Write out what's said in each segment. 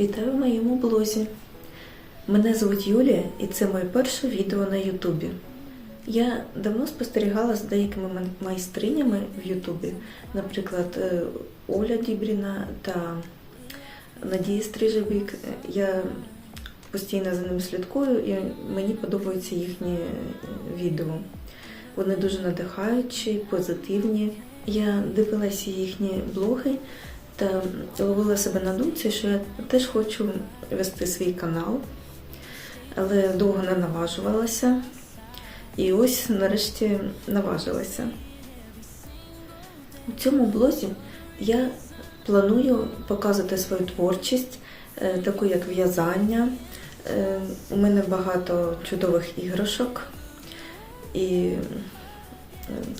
Вітаю в моєму блозі. Мене звуть Юлія і це моє перше відео на Ютубі. Я давно спостерігала за деякими майстринями в Ютубі, наприклад, е, Оля Дібріна та Надія Стрижевік. Я постійно за ними слідкую і мені подобаються їхні відео. Вони дуже надихаючі, позитивні. Я дивилася їхні блоги та ловила себе на думці, що я теж хочу вести свій канал, але довго не наважувалася. І ось нарешті наважилася. У цьому блозі я планую показувати свою творчість, е, таку як в'язання. Е, У мене багато чудових іграшок. І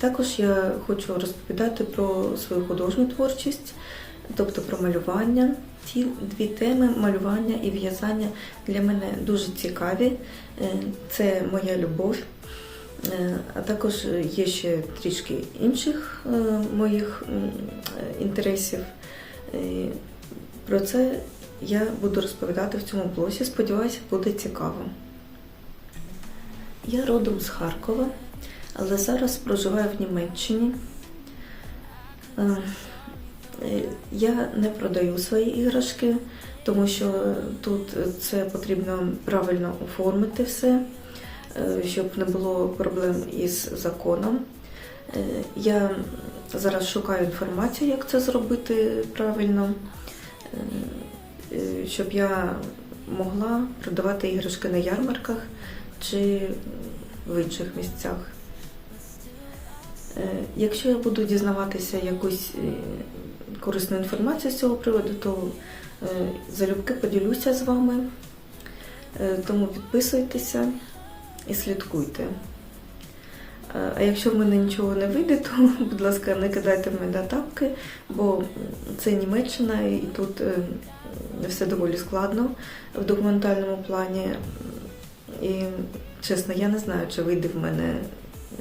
також я хочу розповідати про свою художню творчість, тобто про малювання. Ці дві теми малювання і в'язання для мене дуже цікаві. Е, Це моя любов. Е, А також є ще трішки інших е, моїх інтересів. Про це я буду розповідати в цьому блозі. Сподіваюся, буде цікаво. Я родом з Харкова, але зараз проживаю в Німеччині. Е, Я не продаю свої іграшки, тому що тут це потрібно правильно оформити все, е, щоб не було проблем із законом. Е, Я зараз шукаю інформацію, як це зробити правильно, щоб я могла продавати іграшки на ярмарках чи в інших місцях. Е, Якщо я буду дізнаватися якусь е, корисну інформацію з цього приводу, то е, залюбки поділюся з вами. Тому підписуйтеся і слідкуйте. А якщо в мене нічого не вийде, то, будь ласка, не кидайте мене на тапки, бо це Німеччина і тут все доволі складно в документальному плані. І чесно, я не знаю, чи вийде в мене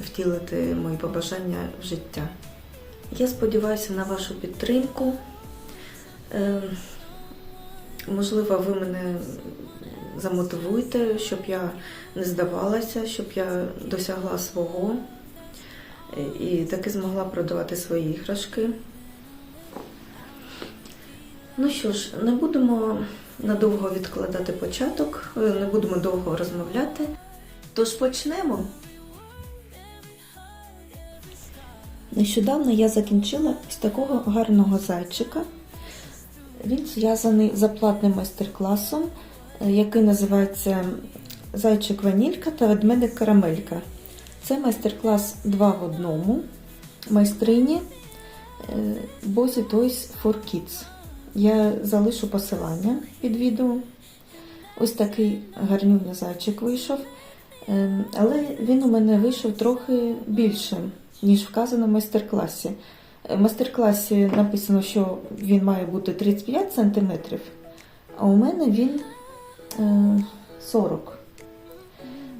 втілити мої побажання в життя. Я сподіваюся на вашу підтримку. Е, Можливо, ви мене замотивуєте, щоб я не здавалася, щоб я досягла свого е, і таки змогла продавати свої іграшки. Ну що ж, не будемо надовго відкладати початок, е, не будемо довго розмовляти. Тож почнемо. Нещодавно я закінчила ось такого гарного зайчика. Він зв'язаний за платним майстер-класом, е, який називається Зайчик ванілька та ведмедик карамелька. Це майстер-клас 2 в одному майстрині Bossy Toys for Kids. Я залишу посилання під відео. Ось такий гарнюня зайчик вийшов. Е, Але він у мене вийшов трохи більшим, ніж вказано в майстер-класі. Е, В майстер-класі написано, що він має бути 35 см, а у мене він е, 40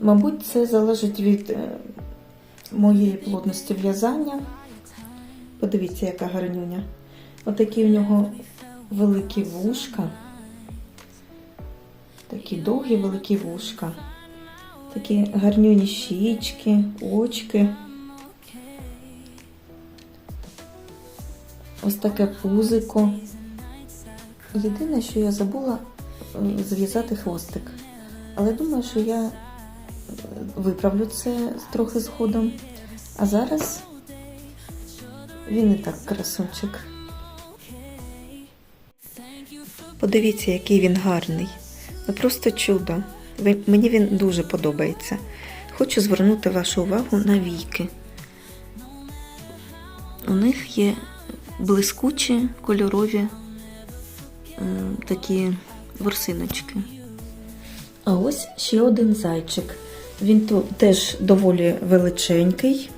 Мабуть, це залежить від е, моєї плотності в'язання. Подивіться, яка гарнюня. Отакі у нього великі вушка. Такі довгі великі вушка. Такі гарнюні щічки, очки. Ось таке пузико. Єдине, що я забула е, зв'язати хвостик. Але думаю, що я е, виправлю це трохи згодом. А зараз він і так красунчик. Подивіться, який він гарний. Ну просто чудо. Мені він дуже подобається. Хочу звернути вашу увагу на війки. У них є блискучі кольорові е, такі ворсиночки. А ось ще один зайчик. Він теж доволі величенький,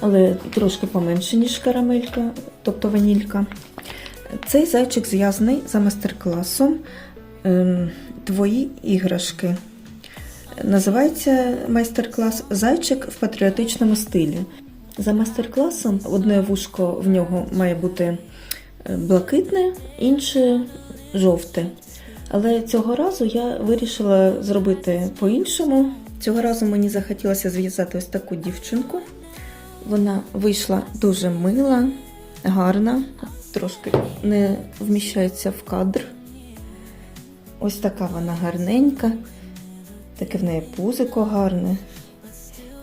але трошки поменше, ніж карамелька, тобто ванілька. Цей зайчик зв'язаний за майстер-класом ем, Твої іграшки. Називається майстер-клас Зайчик в патріотичному стилі. За майстер-класом одне вушко в нього має бути е, блакитне, інше жовте. Але цього разу я вирішила зробити по-іншому. Цього разу мені захотілося зв'язати ось таку дівчинку. Вона вийшла дуже мила, гарна, трошки не вміщається в кадр. Ось така вона гарненька, таке в неї пузико гарне,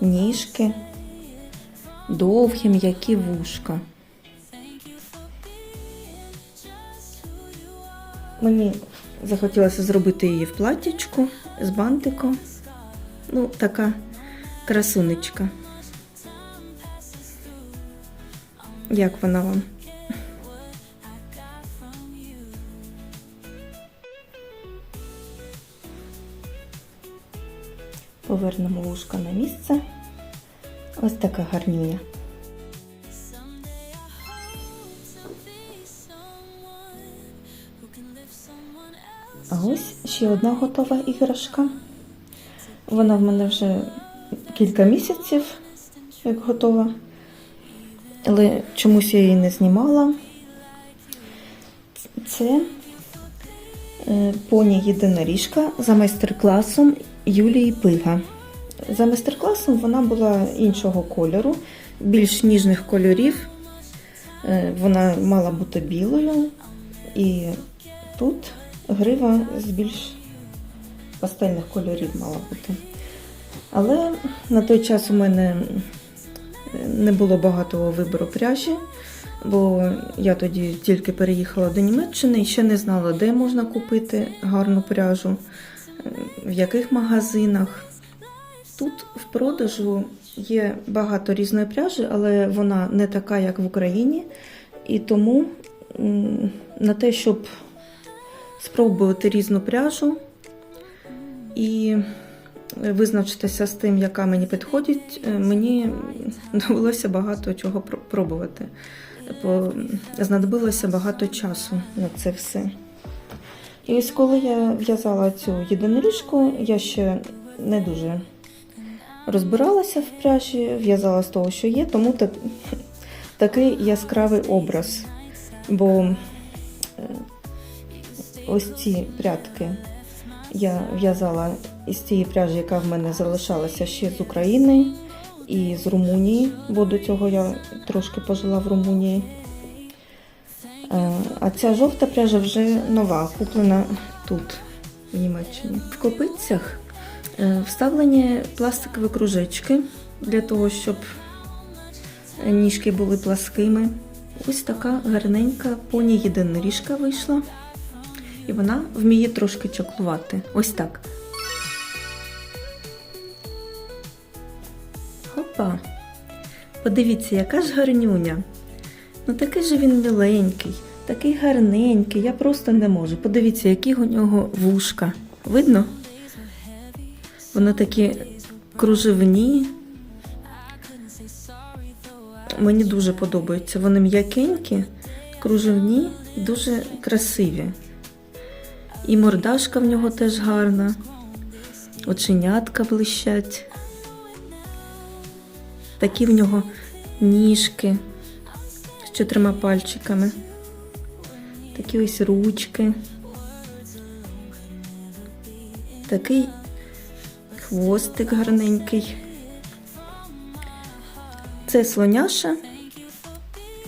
ніжки, довгі, м'які вушка. Мені захотілося зробити її в платтячку з бантиком. Ну, така красунечка. Як вона вам? Повернемо вушка на місце. Ось така гарнюня. А ось ще одна готова іграшка. Вона в мене вже кілька місяців, як готова. Але чомусь я її не знімала. Це е, поні єдиноріжка за майстер-класом Юлії Пига. За майстер-класом вона була іншого кольору, більш ніжних кольорів. Е, Вона мала бути білою, і тут грива з більш пастельних кольорів мала бути. Але на той час у мене не було багатого вибору пряжі, бо я тоді тільки переїхала до Німеччини і ще не знала, де можна купити гарну пряжу, в яких магазинах. Тут в продажу є багато різної пряжі, але вона не така, як в Україні. І тому на те, щоб спробувати різну пряжу і визначитися з тим, яка мені підходить, е, мені довелося багато чого пробувати. Бо знадобилося багато часу на це все. І ось коли я в'язала цю єдиноріжку, я ще не дуже розбиралася в пряжі, в'язала з того, що є, тому так, такий яскравий образ. Бо е, ось ці прядки я в'язала із тієї пряжі, яка в мене залишалася ще з України і з Румунії, бо до цього я трошки пожила в Румунії. Е, А ця жовта пряжа вже нова, куплена тут, в Німеччині. В копицях вставлені пластикові кружечки для того, щоб ніжки були пласкими. Ось така гарненька поні єдиноріжка вийшла. І вона вміє трошки чаклувати. Ось так. Хопа. Подивіться, яка ж гарнюня. Ну такий же він миленький, такий гарненький, я просто не можу. Подивіться, які у нього вушка. Видно? Вони такі кружевні. Мені дуже подобаються. Вони м'якенькі, кружевні, дуже красиві. І мордашка в нього теж гарна, оченятка блищать. Такі в нього ніжки з чотирма пальчиками. Такі ось ручки. Такий хвостик гарненький. Це слоняша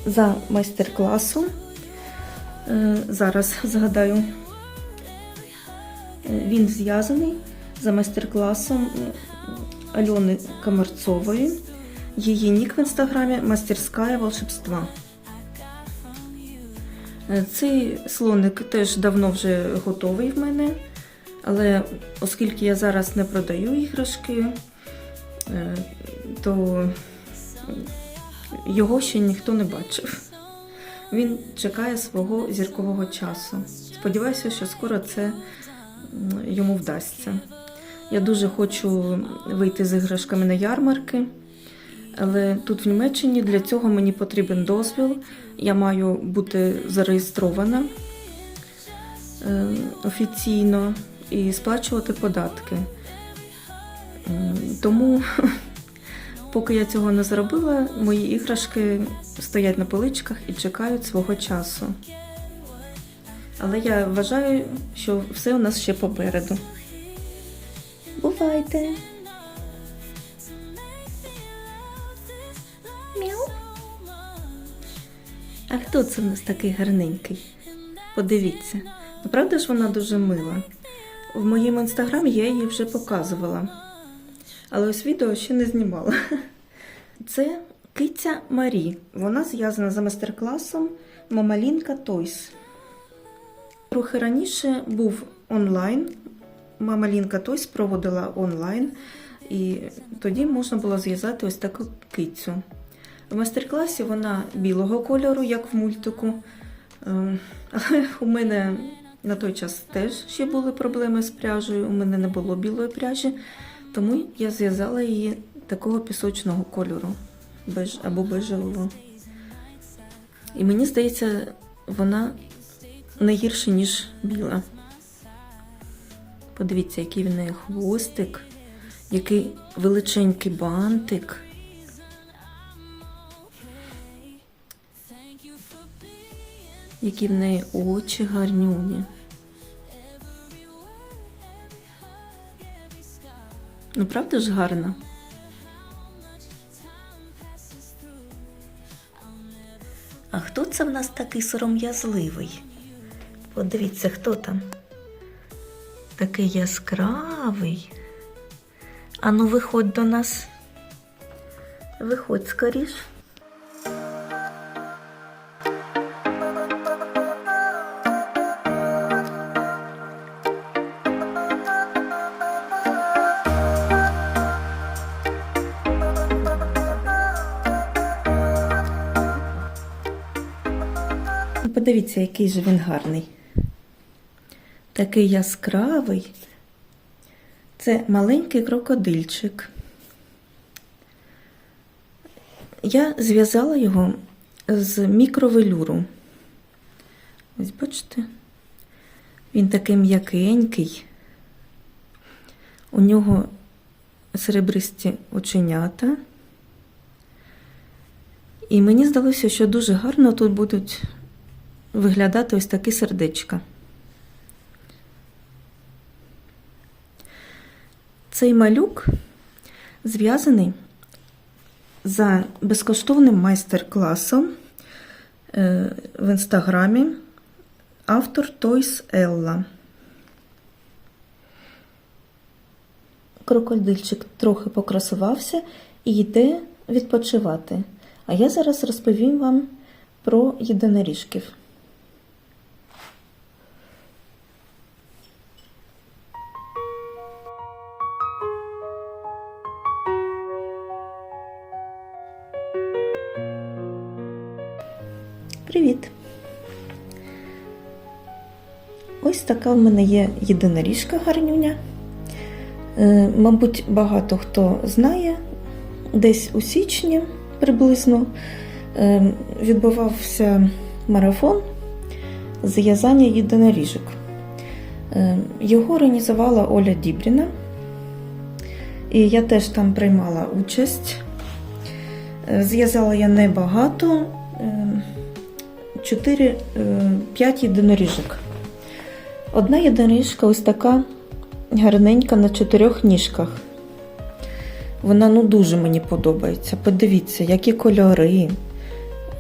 за майстер-класом. Е, Зараз згадаю. Е, Він зв'язаний за майстер-класом е, Альони Комарцової. Її нік в інстаграмі Мастерська волшебства. Цей слоник теж давно вже готовий в мене, але оскільки я зараз не продаю іграшки, е, то його ще ніхто не бачив. Він чекає свого зіркового часу. Сподіваюся, що скоро це йому вдасться. Я дуже хочу вийти з іграшками на ярмарки, але тут в Німеччині для цього мені потрібен дозвіл. Я маю бути зареєстрована е, офіційно і сплачувати податки. Тому, поки я цього не зробила, мої іграшки стоять на поличках і чекають свого часу. Але я вважаю, що все у нас ще попереду. Бувайте! Мяу. А хто це в нас такий гарненький? Подивіться. Правда ж вона дуже мила? В моєму інстаграмі я її вже показувала. Але ось відео ще не знімала. Це киця Марі. Вона зв'язана за майстер-класом Мамалінка Тойс. Трохи раніше був онлайн. Мама Лінка Тойс проводила онлайн, і тоді можна було зв'язати ось таку кицю. В майстер-класі вона білого кольору, як в мультику. Ем, Але у мене на той час теж ще були проблеми з пряжею. У мене не було білої пряжі, тому я зв'язала її такого пісочного кольору беж або бежевого. І мені здається, вона не гірше, ніж біла. Подивіться, який в неї хвостик, який величенький бантик. Які в неї очі гарнюні. Ну, правда ж гарна? А хто це в нас такий сором'язливий? Подивіться, хто там? Такий яскравий. Ану, виходь до нас. Виходь скоріш. Подивіться, який же він гарний. Такий яскравий. Це маленький крокодильчик. Я зв'язала його з мікровелюру. Ось бачите, він такий м'якенький. У нього серебристі оченята. І мені здалося, що дуже гарно тут будуть виглядати ось такі сердечка. Цей малюк зв'язаний за безкоштовним майстер-класом е, в інстаграмі автор Тойс Елла. Крокодильчик трохи покрасувався і йде відпочивати. А я зараз розповім вам про єдиноріжків. Привіт! Ось така в мене є єдиноріжка гарнюня. Е, Мабуть, багато хто знає, десь у січні приблизно е, відбувався марафон з в'язання єдиноріжок. Е, Його організувала Оля Дібріна, і я теж там приймала участь. Зв'язала я небагато. Е, 4-5 єдиноріжок. Одна єдиноріжка ось така гарненька на чотирьох ніжках. Вона ну дуже мені подобається. Подивіться, які кольори.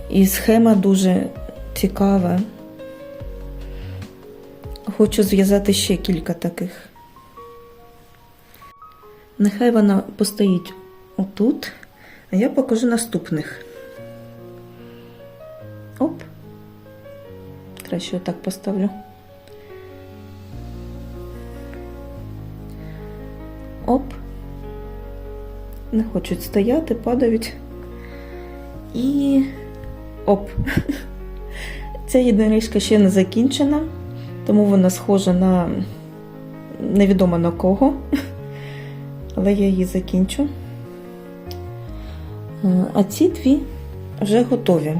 І схема дуже цікава. Хочу зв'язати ще кілька таких. Нехай вона постоїть отут, а я покажу наступних. Краще отак поставлю. Оп. Не хочуть стояти, падають. І оп. Ця єдиноріжка ще не закінчена, тому вона схожа на невідомо на кого. Але я її закінчу. Е, А ці дві вже готові.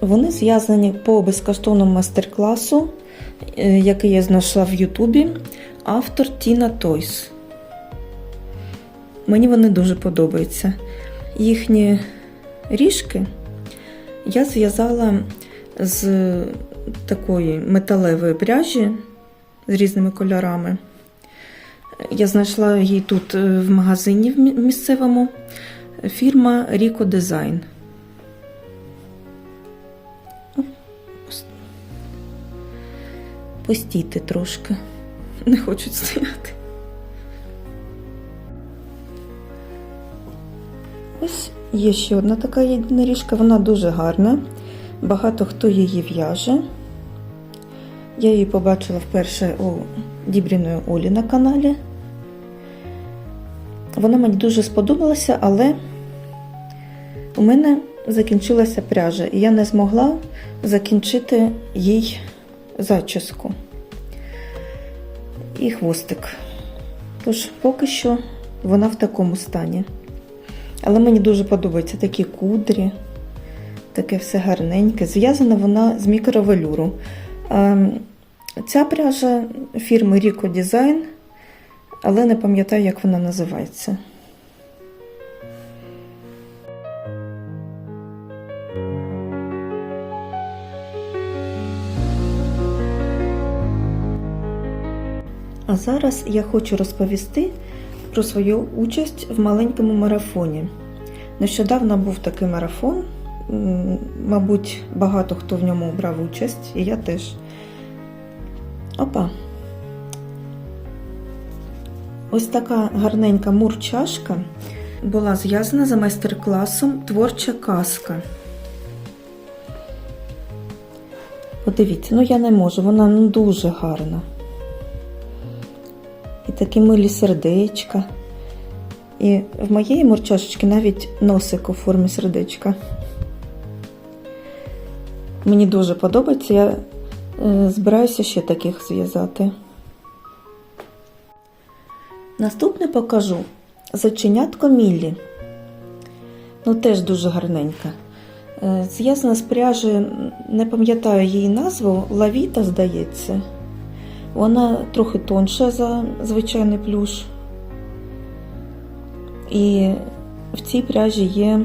Вони зв'язані по безкоштовному майстер-класу, е, який я знайшла в Ютубі. Автор Тіна Тойс. Мені вони дуже подобаються. Їхні ріжки Я зв'язала з такої металевої пряжі з різними кольорами. Я знайшла її тут е, в магазині місцевому. Фірма Rico Design. Постійте трошки. Не хочуть стояти. Ось є ще одна така єдиноріжка, вона дуже гарна. Багато хто її в'яже. Я її побачила вперше у Дібріної Олі на каналі. Вона мені дуже сподобалася, але у мене закінчилася пряжа, і я не змогла закінчити їй зачіску і хвостик. Тож поки що вона в такому стані. Але мені дуже подобаються такі кудрі, таке все гарненьке. Зв'язана вона з мікровелюру. Ем, Ця пряжа фірми Rico Design, але не пам'ятаю, як вона називається. Зараз я хочу розповісти про свою участь в маленькому марафоні. Нещодавно був такий марафон. Мабуть, багато хто в ньому брав участь, і я теж. Опа. Ось така гарненька мурчашка була зв'язана за майстер-класом Творча казка. Подивіться, ну я не можу, вона ну, дуже гарна. Такі милі сердечка. І в моєї мурчашечки навіть носик у формі сердечка. Мені дуже подобається, я е, збираюся ще таких зв'язати. Наступне покажу заченятко Міллі. Ну, теж дуже гарненька. Е, Зв'язана з пряжі, не пам'ятаю її назву, Лавіта, здається. Вона трохи тонша за звичайний плюш. І в цій пряжі є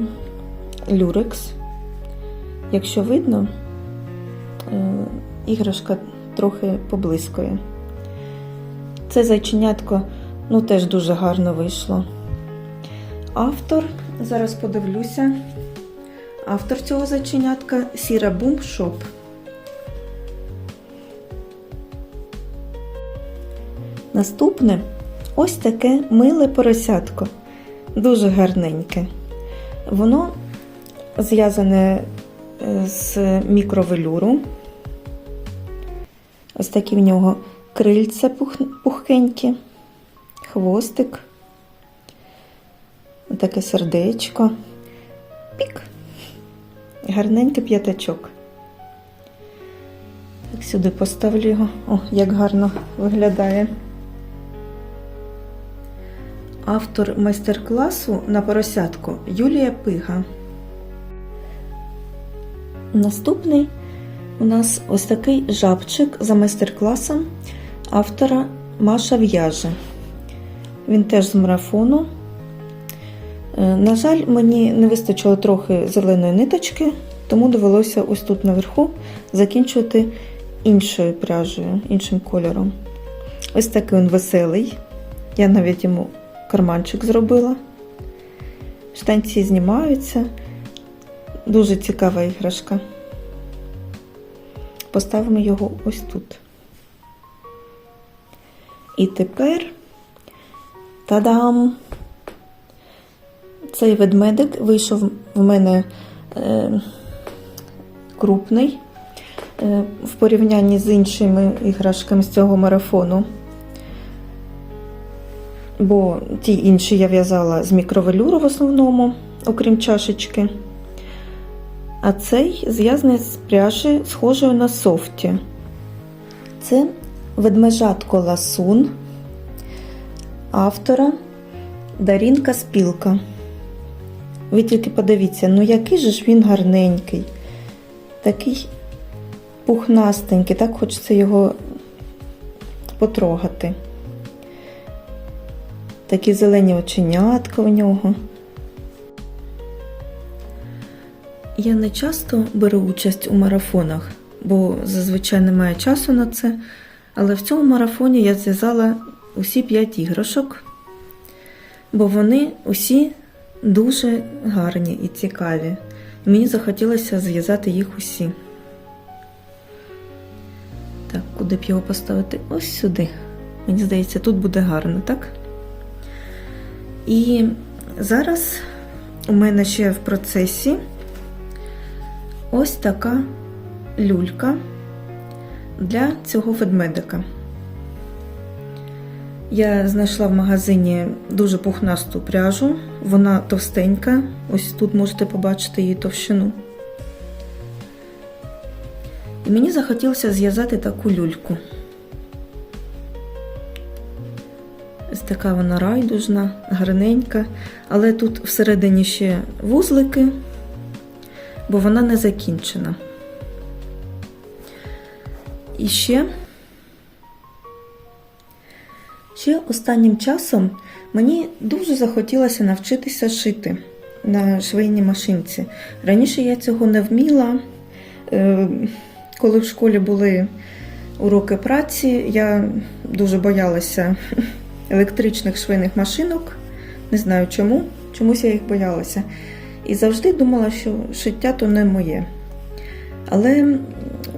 люрекс. Якщо видно, е, іграшка трохи поблискує. Це зайченятко ну, теж дуже гарно вийшло. Автор, зараз подивлюся. Автор цього зайченятка Сіра Бум Шоп. Наступне ось таке миле поросятко. Дуже гарненьке. Воно зв'язане е, з мікровелюру. Ось такі в нього крильця пух- пухкенькі, хвостик, таке сердечко. Пік. Гарненький п'ятачок. Так, сюди поставлю його. О, як гарно виглядає. Автор майстер-класу на поросятку Юлія Пига. Наступний у нас ось такий жабчик за майстер-класом автора Маша В'яже. Він теж з марафону. Е, На жаль, мені не вистачило трохи зеленої ниточки, тому довелося ось тут наверху закінчувати іншою пряжею, іншим кольором. Ось такий він веселий. Я навіть йому карманчик зробила. Штанці знімаються. Дуже цікава іграшка. Поставимо його ось тут. І тепер та-дам! Цей ведмедик вийшов в мене е, крупний е, в порівнянні з іншими іграшками з цього марафону. Бо ті інші я в'язала з мікровелюру в основному, окрім чашечки. А цей зв'язаний з пряжі, схожою на софті. Це ведмежатко ласун автора Дарінка Спілка. Ви тільки подивіться, ну який же ж він гарненький, такий пухнастенький, так хочеться його потрогати. Такі зелені оченятка у нього. Я не часто беру участь у марафонах, бо зазвичай немає часу на це. Але в цьому марафоні я зв'язала усі п'ять іграшок, бо вони усі дуже гарні і цікаві. Мені захотілося зв'язати їх усі. Так, куди б його поставити? Ось сюди. Мені здається, тут буде гарно, так? І зараз у мене ще в процесі ось така люлька для цього ведмедика. Я знайшла в магазині дуже пухнасту пряжу, вона товстенька. Ось тут можете побачити її товщину. І мені захотілося зв'язати таку люльку. Така вона райдужна, гарненька, але тут всередині ще вузлики, бо вона не закінчена. І ще, ще останнім часом мені дуже захотілося навчитися шити на швейній машинці. Раніше я цього не вміла. Е, Коли в школі були уроки праці, я дуже боялася електричних швейних машинок. Не знаю чому, чомусь я їх боялася. І завжди думала, що шиття то не моє. Але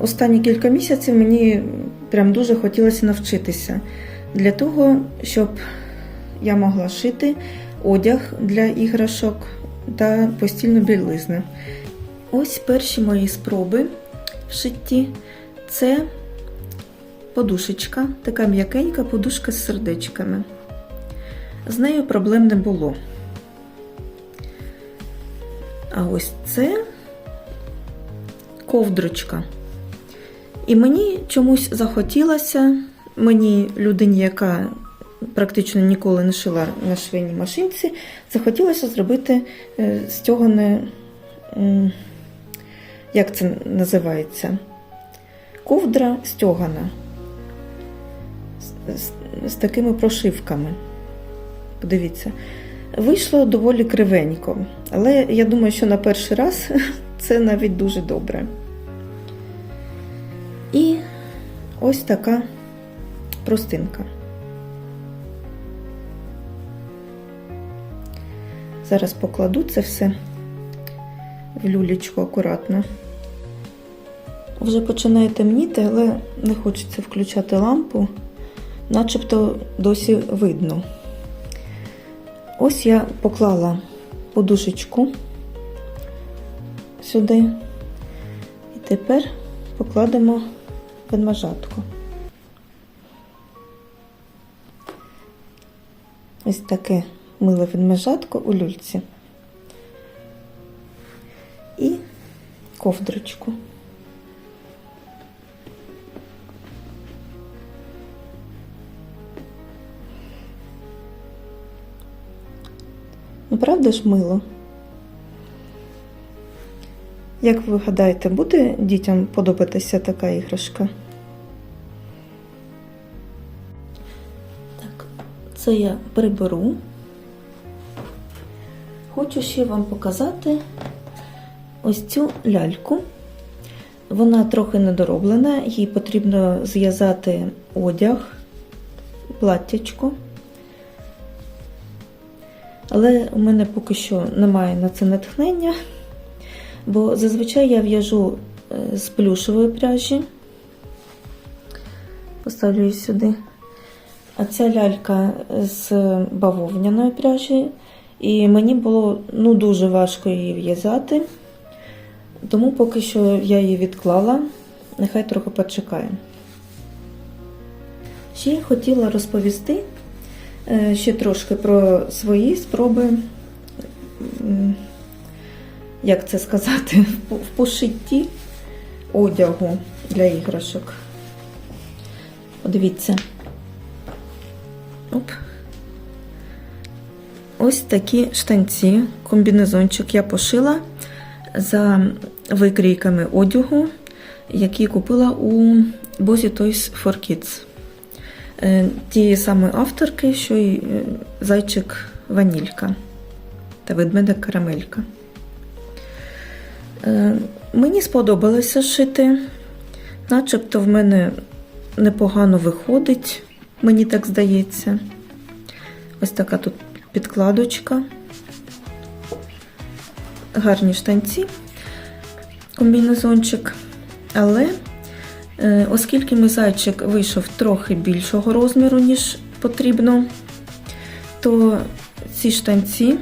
останні кілька місяців мені прям дуже хотілося навчитися для того, щоб я могла шити одяг для іграшок та постільну білизну. Ось перші мої спроби в шитті. Це подушечка, така м'якенька подушка з сердечками. З нею проблем не було. А ось це ковдрочка. І мені чомусь захотілося, мені людині, яка практично ніколи не шила на швейній машинці, захотілося зробити е, стьогане, м, як це називається? Ковдра стьогана з, такими прошивками. Подивіться, вийшло доволі кривенько, але я думаю, що на перший раз це навіть дуже добре. І ось така простинка. Зараз покладу це все в люлечку акуратно. Вже починає темніти, але не хочеться включати лампу, начебто досі видно. Ось я поклала подушечку сюди. І тепер покладемо ведмежатку. Ось таке миле ведмежатко у люльці. І ковдрочку. Ну, правда ж мило? Як ви гадаєте, буде дітям подобатися така іграшка? Так, це я приберу. Хочу ще вам показати ось цю ляльку. Вона трохи недороблена, їй потрібно зв'язати одяг, платтячко. Але у мене поки що немає на це натхнення, бо зазвичай я в'яжу е, з плюшової пряжі. Поставлю її сюди. А ця лялька з бавовняної пряжі, і мені було ну, дуже важко її в'язати, тому поки що я її відклала, нехай трохи почекає. Ще я хотіла розповісти ще трошки про свої спроби, як це сказати, в пошитті одягу для іграшок. Подивіться. Оп. Ось такі штанці, комбінезончик я пошила за викрійками одягу, які купила у Bozzy Toys for Kids. Е, Тієї самої авторки, що й е, зайчик Ванілька та ведмедик Карамелька. Е, Мені сподобалося шити, начебто в мене непогано виходить, мені так здається. Ось така тут підкладочка. Гарні штанці, комбінезончик. Але оскільки мій зайчик вийшов трохи більшого розміру, ніж потрібно, то ці штанці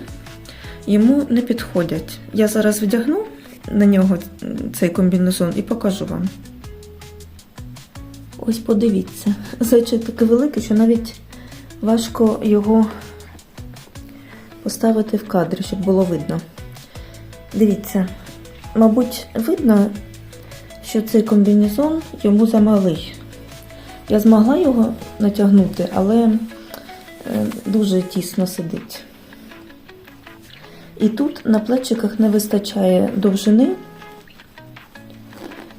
йому не підходять. Я зараз вдягну на нього цей комбінезон і покажу вам. Ось подивіться, зайчик такий великий, що навіть важко його поставити в кадрі, щоб було видно. Дивіться, мабуть, видно, що цей комбінезон йому замалий. Я змогла його натягнути, але е, дуже тісно сидить. І тут на плечиках не вистачає довжини.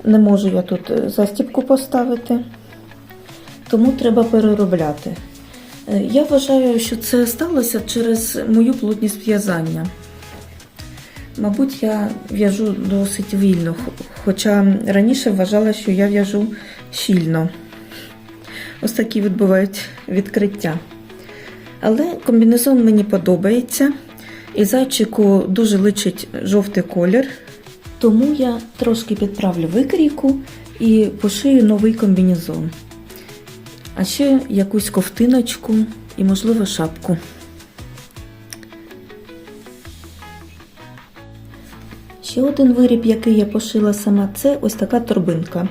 Не можу я тут е, застібку поставити, тому треба переробляти. Е, Я вважаю, що це сталося через мою плотність в'язання. Мабуть, я в'яжу досить вільно, хоча раніше вважала, що я в'яжу щільно. Ось такі відбувають відкриття. Але комбінезон мені подобається, і зайчику дуже личить жовтий колір. Тому я трошки підправлю викрійку і пошию новий комбінезон. А ще якусь ковтиночку і, можливо, шапку. Ще один виріб, який я пошила сама, це ось така торбинка.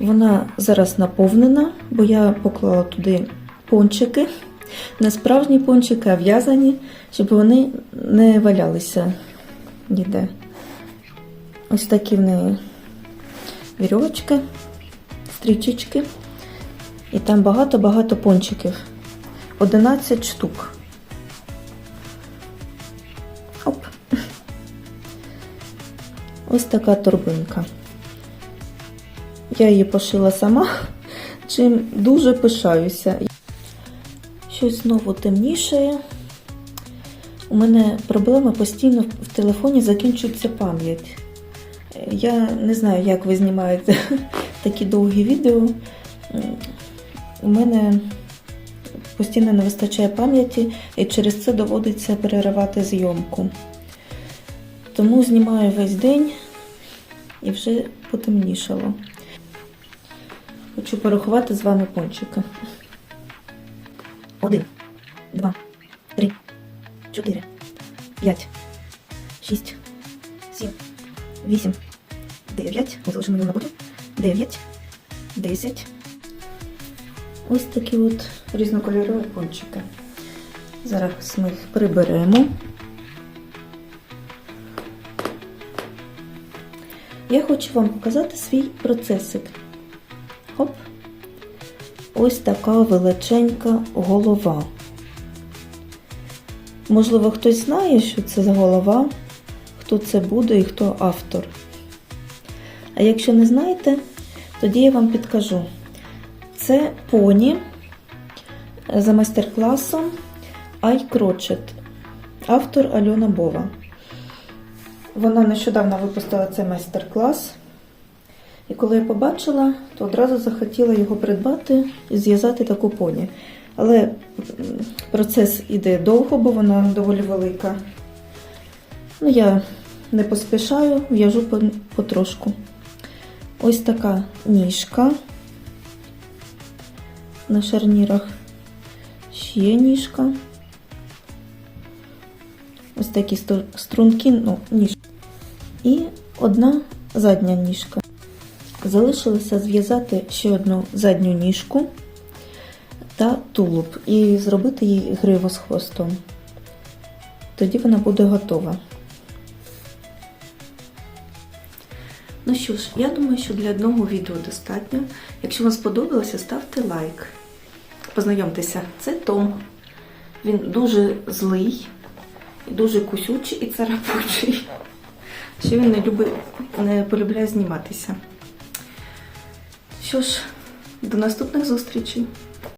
Вона зараз наповнена, бо я поклала туди пончики. Не справжні пончики, а в'язані, щоб вони не валялися ніде. Ось такі в неї вірьовочки, стрічечки. І там багато-багато пончиків. 11 штук. Ось така торбинка. Я її пошила сама, чим дуже пишаюся. Щось знову темнішає. У мене проблема постійно в телефоні закінчується пам'ять. Я не знаю, як ви знімаєте такі довгі відео. У мене постійно не вистачає пам'яті, і через це доводиться переривати зйомку. Тому знімаю весь день і вже потемнішало. Хочу порахувати з вами пончики. Один, два, три, чотири, п'ять, шість, сім, вісім, дев'ять. Залишимо його на потім. Дев'ять, десять. Ось такі от різнокольорові пончики. Зараз ми їх приберемо. Я хочу вам показати свій процесик. Хоп. Ось така величенька голова. Можливо, хтось знає, що це за голова, хто це буде і хто автор. А якщо не знаєте, тоді я вам підкажу. Це поні за майстер-класом iCrochet, автор Альона Бова. Вона нещодавно випустила цей майстер-клас. І коли я побачила, то одразу захотіла його придбати і зв'язати таку поні. Але процес іде довго, бо вона доволі велика. Ну, я не поспішаю, в'яжу потрошку. Ось така ніжка на шарнірах. Ще ніжка. Ось такі стру- струнки, ну, ніж. І одна задня ніжка. Залишилося зв'язати ще одну задню ніжку та тулуб і зробити їй гриву з хвостом. Тоді вона буде готова. Ну що ж, я думаю, що для одного відео достатньо. Якщо вам сподобалося, ставте лайк. Познайомтеся, це Том. Він дуже злий, дуже кусючий і царапучий. Що він не любить, не полюбляє зніматися. Що ж, до наступних зустрічей!